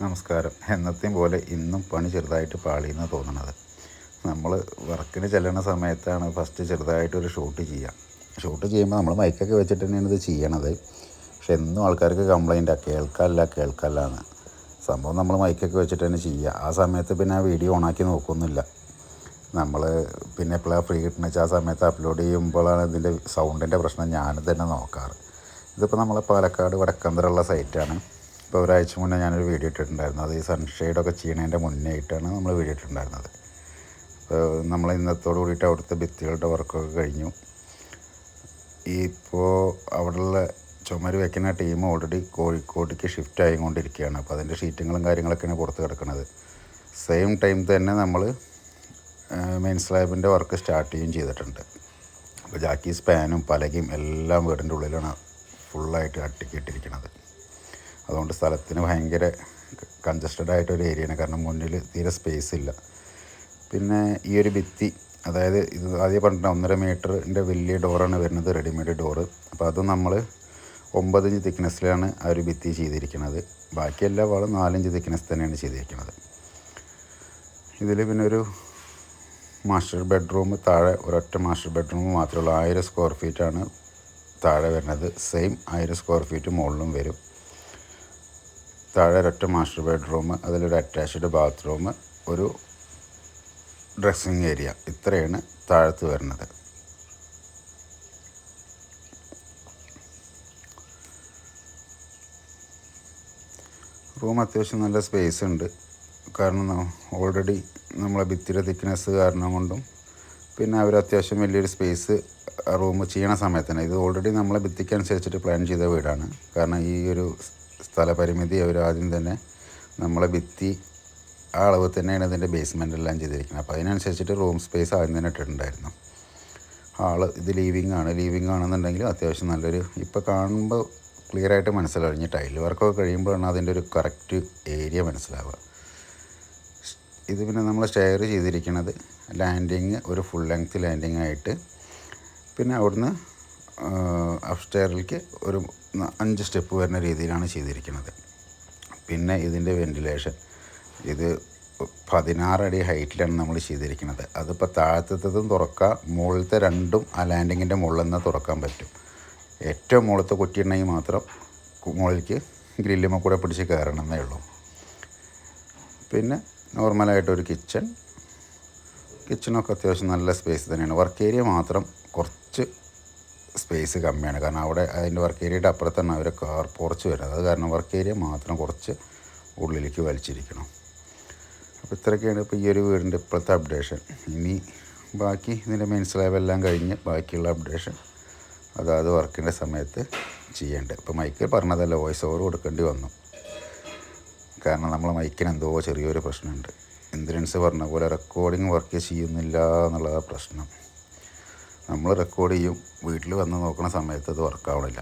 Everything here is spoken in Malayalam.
നമസ്കാരം. എന്നത്തെയും പോലെ ഇന്നും പണി ചെറുതായിട്ട് പാളിയെന്ന് തോന്നണത്. നമ്മൾ വർക്കിന് ചെല്ലണ സമയത്താണ് ഫസ്റ്റ് ചെറുതായിട്ട് ഒരു ഷൂട്ട് ചെയ്യുക ഷൂട്ട് ചെയ്യുമ്പോൾ നമ്മൾ മൈക്കൊക്കെ വെച്ചിട്ട് തന്നെയാണ് ഇത് ചെയ്യണത്. പക്ഷെ എന്നും ആൾക്കാർക്ക് കംപ്ലൈന്റാണ് കേൾക്കാല്ല കേൾക്കാല്ല എന്ന് സംഭവം നമ്മൾ മൈക്കൊക്കെ വെച്ചിട്ട് തന്നെ ചെയ്യുക ആ സമയത്ത് പിന്നെ ആ വീഡിയോ ഓണാക്കി നോക്കുന്നില്ല നമ്മൾ പിന്നെ എപ്പോഴാണ് ഫ്രീ കിട്ടുന്ന വെച്ചാൽ ആ സമയത്ത് അപ്ലോഡ് ചെയ്യുമ്പോഴാണ് ഇതിന്റെ സൗണ്ടിന്റെ പ്രശ്നം ഞാൻ തന്നെ നോക്കാറ്. ഇതിപ്പോൾ നമ്മളെ പാലക്കാട് വടക്കന്തരുള്ള സൈറ്റാണ്. ഇപ്പോൾ ഒരാഴ്ച മുന്നേ ഞാനൊരു വീഡിയോ ഇട്ടിട്ടുണ്ടായിരുന്നു. അത് ഈ സൺഷെയ്ഡൊക്കെ ചെയ്യണതിന്റെ മുന്നേ ആയിട്ടാണ് നമ്മൾ വീഡിയോ ഇട്ടിട്ടുണ്ടായിരുന്നത്. അപ്പോൾ നമ്മൾ ഇന്നത്തോട് കൂടിയിട്ട് അവിടുത്തെ ഭിത്തികളുടെ വർക്കൊക്കെ കഴിഞ്ഞു. ഇപ്പോൾ അവിടെയുള്ള ചുമര് വെക്കുന്ന ടീം ഓൾറെഡി കോഴിക്കോട്ടേക്ക് ഷിഫ്റ്റ് ആയിക്കൊണ്ടിരിക്കുകയാണ്. അപ്പോൾ അതിന്റെ ഷീറ്റുകളും കാര്യങ്ങളൊക്കെയാണ് പുറത്ത് കിടക്കുന്നത്. സെയിം ടൈം തന്നെ നമ്മൾ മെയിൻ സ്ലാബിന്റെ വർക്ക് സ്റ്റാർട്ട് ചെയ്യുകയും ചെയ്തിട്ടുണ്ട്. അപ്പോൾ ജാക്കി സ്പാനും പലകയും എല്ലാം വീടിന്റെ ഉള്ളിലാണ് ഫുള്ളായിട്ട് അട്ടിക്കിട്ടിരിക്കുന്നത്. അതുകൊണ്ട് സ്ഥലത്തിന് ഭയങ്കര കൺജസ്റ്റഡ് ആയിട്ടൊരു ഏരിയയാണ് കാരണം മുന്നിൽ തീരെ സ്പേസ് ഇല്ല. പിന്നെ ഈ ഒരു ഭിത്തി അതായത് ഇത് ആദ്യം പറഞ്ഞിട്ട് ഒന്നര മീറ്ററിന്റെ വലിയ ഡോറാണ് വരുന്നത് റെഡിമെയ്ഡ് ഡോറ് അപ്പോൾ അത് നമ്മൾ ഒമ്പത് ഇഞ്ച് തിക്നെസ്സിലാണ് ആ ഒരു ഭിത്തി ചെയ്തിരിക്കുന്നത്. ബാക്കി എല്ലാ വാളും നാലഞ്ച് തിക്നെസ് തന്നെയാണ് ചെയ്തിരിക്കുന്നത്. ഇതിൽ പിന്നെ ഒരു മാസ്റ്റർ ബെഡ്റൂം താഴെ ഒരൊറ്റ മാസ്റ്റർ ബെഡ്റൂം മാത്രമേ ഉള്ളൂ. ആയിരം സ്ക്വയർ ഫീറ്റാണ് താഴെ വരുന്നത്. സെയിം ആയിരം സ്ക്വയർ ഫീറ്റ് മുകളിലും വരും. താഴെ ഒരൊറ്റ മാസ്റ്റർ ബെഡ്റൂം അതിലൊരു അറ്റാച്ച്ഡ് ബാത്റൂം ഒരു ഡ്രസ്സിങ് ഏരിയ ഇത്രയാണ് താഴത്ത് വരുന്നത്. റൂം അത്യാവശ്യം നല്ല സ്പേസ് ഉണ്ട്. കാരണം ഓൾറെഡി നമ്മളെ ഭിത്തിയുടെ തിക്നെസ് കാരണം കൊണ്ടും പിന്നെ അവർ അത്യാവശ്യം വലിയൊരു സ്പേസ് റൂം ചെയ്യണ സമയത്ത് തന്നെ. ഇത് ഓൾറെഡി നമ്മളെ ഭിത്തിക്കനുസരിച്ചിട്ട് പ്ലാൻ ചെയ്ത വീടാണ്. കാരണം ഈ ഒരു സ്ഥലപരിമിതി അവർ ആദ്യം തന്നെ നമ്മളെ ഭിത്തി ആ അളവ് തന്നെയാണ് ഇതിന്റെ ബേസ്മെന്റ് എല്ലാം ചെയ്തിരിക്കുന്നത്. അപ്പോൾ അതിനനുസരിച്ചിട്ട് റൂം സ്പേസ് ആദ്യം തന്നെ ഇട്ടിട്ടുണ്ടായിരുന്നു. ആൾ ഇത് ലീവിങ് ആണ്. ലീവിങ് ആണെന്നുണ്ടെങ്കിൽ അത്യാവശ്യം നല്ലൊരു ഇപ്പോൾ കാണുമ്പോൾ ക്ലിയർ ആയിട്ട് മനസ്സിലാവും ഇനി ടൈൽ വർക്കൊക്കെ കഴിയുമ്പോഴാണ് അതിന്റെ ഒരു കറക്റ്റ് ഏരിയ മനസ്സിലാവുക. ഇത് പിന്നെ നമ്മൾ ഷെയർ ചെയ്തിരിക്കുന്നത് ലാൻഡിങ് ഒരു ഫുൾ ലെങ്ത് ലാൻഡിങ് ആയിട്ട് പിന്നെ അവിടുന്ന് അപ് സ്റ്റെയറിലേക്ക് ഒരു അഞ്ച് സ്റ്റെപ്പ് വരുന്ന രീതിയിലാണ് ചെയ്തിരിക്കുന്നത്. പിന്നെ ഇതിന്റെ വെന്റിലേഷൻ ഇത് പതിനാറടി ഹൈറ്റിലാണ് നമ്മൾ ചെയ്തിരിക്കുന്നത്. അതിപ്പോൾ താഴത്തതും തുറക്കാം മുകളിലത്തെ രണ്ടും ആ ലാൻഡിങ്ങിന്റെ മുകളിൽ നിന്ന് തുറക്കാൻ പറ്റും. ഏറ്റവും മുകളിലത്തെ കുറ്റിയുണ്ടെങ്കിൽ മാത്രം മുകളിലേക്ക് ഗ്രില്ലുമ്മ കൂടെ പിടിച്ച് കയറണമെന്നേ ഉള്ളൂ. പിന്നെ നോർമലായിട്ടൊരു കിച്ചൺ കിച്ചണൊക്കെ അത്യാവശ്യം നല്ല സ്പേസ് തന്നെയാണ്. വർക്ക് ഏരിയ മാത്രം കുറച്ച് സ്പേസ് കമ്മിയാണ്. കാരണം അവിടെ അതിന്റെ വർക്ക് ഏരിയയുടെ അപ്പുറത്താണ് അവർ കാർ പോർച്ച് വരുന്നത്. അത് കാരണം വർക്ക് ഏരിയ മാത്രം കുറച്ച് ഉള്ളിലേക്ക് വലിച്ചിരിക്കണം. അപ്പോൾ ഇത്രയൊക്കെയാണ് ഇപ്പോൾ ഈ ഒരു വീടിന്റെ ഇപ്പോഴത്തെ അപ്ഡേഷൻ ഇനി ബാക്കി ഇതിന്റെ മെയിൻ എല്ലാം കഴിഞ്ഞ് ബാക്കിയുള്ള അപ്ഡേഷൻ അതാത് വർക്കിന്റെ സമയത്ത് ചെയ്യേണ്ടത് ഇപ്പോൾ മൈക്കിൽ പറഞ്ഞതല്ല വോയിസ് ഓവർ കൊടുക്കേണ്ടി വന്നു. കാരണം നമ്മളെ മൈക്കിന് എന്തോ ചെറിയൊരു പ്രശ്നമുണ്ട്. ഇൻഷുറൻസ് പറഞ്ഞ പോലെ റെക്കോർഡിങ് വർക്ക് ചെയ്യുന്നില്ല എന്നുള്ളതാണ് പ്രശ്നം. നമ്മൾ റെക്കോർഡ് ചെയ്യും. വീട്ടിൽ വന്ന് നോക്കുന്ന സമയത്ത് അത് വർക്കാവണില്ല